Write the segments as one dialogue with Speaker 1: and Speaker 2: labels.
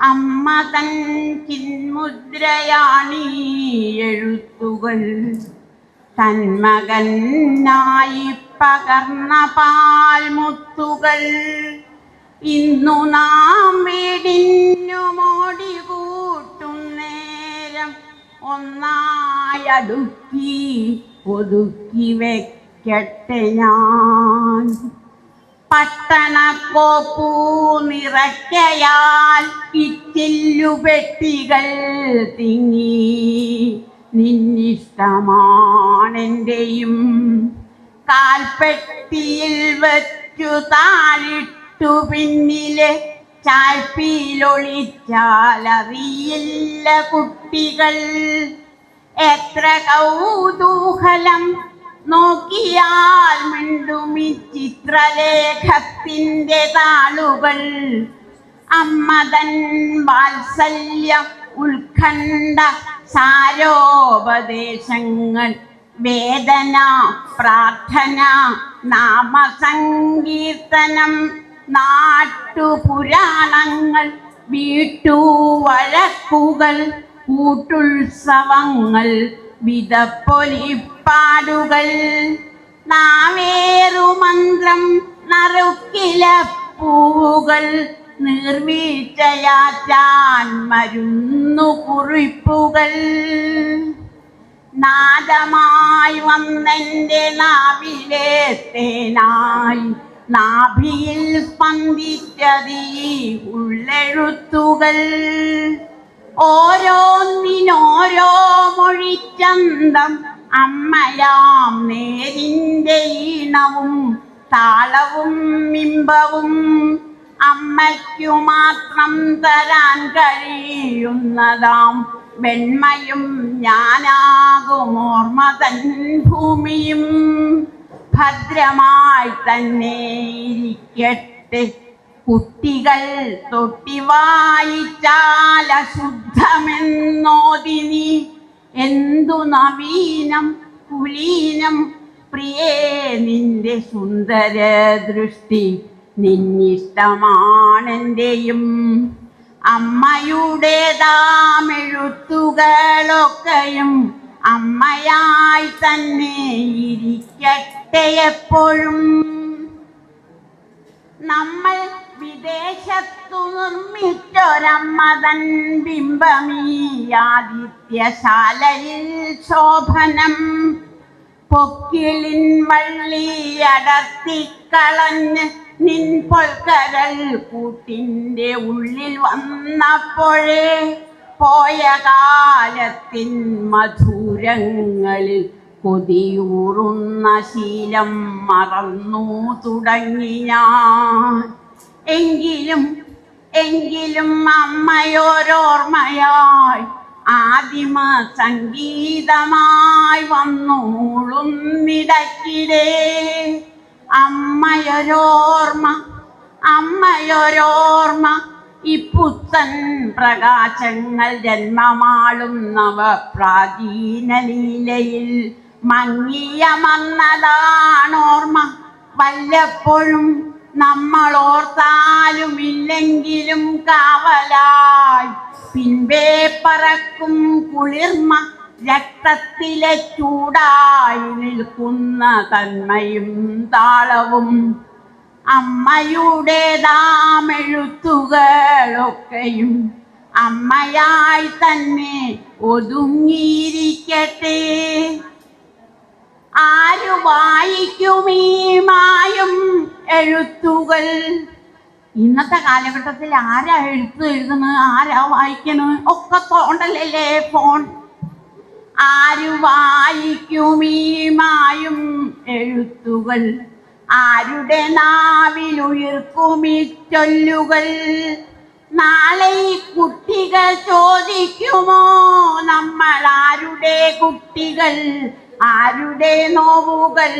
Speaker 1: അമ്മ തൻ ചിന്മുദ്രയാണീ എഴുത്തുകൾ. തന്മകനായി പകർന്ന പാൽമുത്തുകൾ. ഇന്നു നാം വീടിനു മോടി കൂട്ടും നേരം ഒന്നായടുക്കി ഒതുക്കി വെക്കട്ടെ ഞാൻ. പട്ടണക്കോപ്പൂ നിറയ്ക്കയാൽ ഇച്ചില്ലുപെട്ടികൾ തിങ്ങി. നിന്നിഷ്ടമാണെന്റെയും കാൽപ്പെട്ടിയിൽ വച്ചു താഴിട്ടു പിന്നിലെ ചാൽപ്പിയിലൊളിച്ചാലറിയില്ല കുട്ടികൾ. എത്ര കൗതൂഹലം നോക്കിയാൽ മിണ്ടുമി ചിത്രലേഖത്തിന്റെ താളുകൾ. അമ്മതൻ വാത്സല്യ ഉത്കണ്ഠ സാരോപദേശങ്ങൾ. വേദന പ്രാർത്ഥന നാമസങ്കീർത്തനം നാട്ടുപുരാണങ്ങൾ വീട്ടുവഴക്കുകൾ കൂട്ടുത്സവങ്ങൾ വിതപ്പൊലിപ്പാടുകൾ നാവേറുമന്ത്രം നറുക്കില പൂവുകൾ നിർമ്മിച്ചയാറ്റാൻ മരുന്നു കുറിപ്പുകൾ. നാദമായി വന്നെന്റെ നാവിലെ തേനായി നാഭിയിൽ സ്പന്ദിച്ചതീ ഉള്ളെഴുത്തുകൾ. ഓരോന്നിനോരോ മൊഴിച്ചന്തം അമ്മയാം നേരിന്റെ ഈണവും താളവും മിമ്പവും അമ്മയ്ക്കു മാത്രം തരാൻ കഴിയുന്നതാം. വെണ്മയും ഞാനാകും ഓർമ്മ തൻ ഭൂമിയും. ഭദ്രമായി തന്നെ ഇരിക്കട്ടെ. കുട്ടികൾ തൊട്ടി വായിച്ചാൽ അശുദ്ധമെന്നോതിനി എന്തു നവീനം കുലീനം? പ്രിയേ നിന്റെ സുന്ദര ദൃഷ്ടി നിന്നിഷ്ടമാണെന്റെയും അമ്മയുടേതാമെഴുത്തുകളൊക്കെയും അമ്മയായി തന്നെ ഇരിക്കട്ടെ എപ്പോഴും. നമ്മൾ വിദേശത്തു ബിംബമീ ആദിത്യശാലയിൽ ശോഭനം. പൊക്കിളിൻ വള്ളി അടർത്തിക്കളഞ്ഞ് നിൻ പൊൽക്കരൽ കൂട്ടിന്റെ ഉള്ളിൽ വന്നപ്പോഴേ പോയ കാലത്തിൻ മധുരങ്ങളിൽ കൊതിയൂറുന്ന ശീലം മറന്നു തുടങ്ങി ഞാൻ. എങ്കിലും എങ്കിലും അമ്മയോരോർമ്മയായി ആദിമ സംഗീതമായി വന്നു മൂളുന്നിടക്കിടേ അമ്മയൊരോർമ്മ അമ്മയൊരോർമ്മ ഇപ്പുത്തൻ പ്രകാശങ്ങൾ ജന്മമാളും പ്രാചീന ലീലയിൽ മങ്ങിയ മന്നതാണോർമ്മ. വല്ലപ്പോഴും നമ്മൾ ഇല്ലെങ്കിലും കാവലായി. പിൻപേ പറക്കും കുളിർമ രക്തത്തിലെ ചൂടായി നിൽക്കുന്ന തന്മയും താളവും. അമ്മയുടേതാമെഴുത്തുകളൊക്കെയും അമ്മയായി തന്നെ ഒതുങ്ങിയിരിക്കട്ടെ. ആരു വായിക്കും മായും എഴുത്തുകൾ? ഇന്നത്തെ കാലഘട്ടത്തിൽ ആരാ എഴുത്ത് എഴുതുന്നത് ആരാ വായിക്കുന്നത് ഒക്കെ തോണ്ടല്ലേ ഫോൺ ആര് വായിക്കും ഈ മായും എഴുത്തുകൾ. ആരുടെ നാവിലുയർക്കും ഈ ചൊല്ലുകൾ? നാളെ കുട്ടികൾ ചോദിക്കുമോ? നമ്മൾ ആരുടെ കുട്ടികൾ? ആരുടെ നോവുകൾ?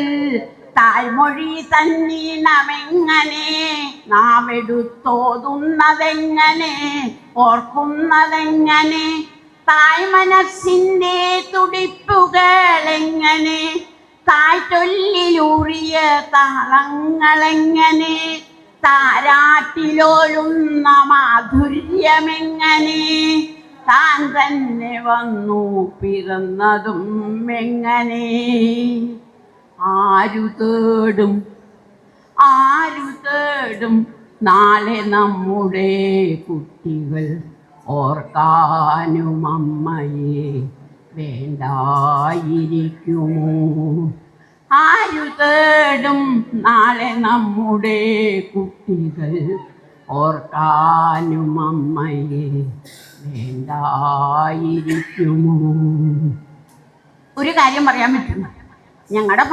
Speaker 1: തായ്മൊഴി തന്നീണമെങ്ങനെ നാം എടുത്തോതുന്നതെങ്ങനെ ഓർക്കുന്നതെങ്ങനെ? തായ് തുടിപ്പുകളെങ്ങനെ? ചൊല്ലിലൂറിയ താളങ്ങളെങ്ങനെ? താരാട്ടിലോലുന്ന മാധുര്യമെങ്ങനെ? താൻ തന്നെ വന്നു പിറന്നതും എങ്ങനെ? ആരു തേടും? ആരു തേടും? നാളെ നമ്മുടെ കുട്ടികൾ ഓർക്കാനും അമ്മയെ വേണ്ടായിരിക്കുമോ? ആരു തേടും? നാളെ നമ്മുടെ കുട്ടികൾ ഓർക്കാനും അമ്മയെ വേണ്ടായിരിക്കുമോ? ഒരു കാര്യം പറയാൻ പറ്റും. ഞങ്ങളുടെ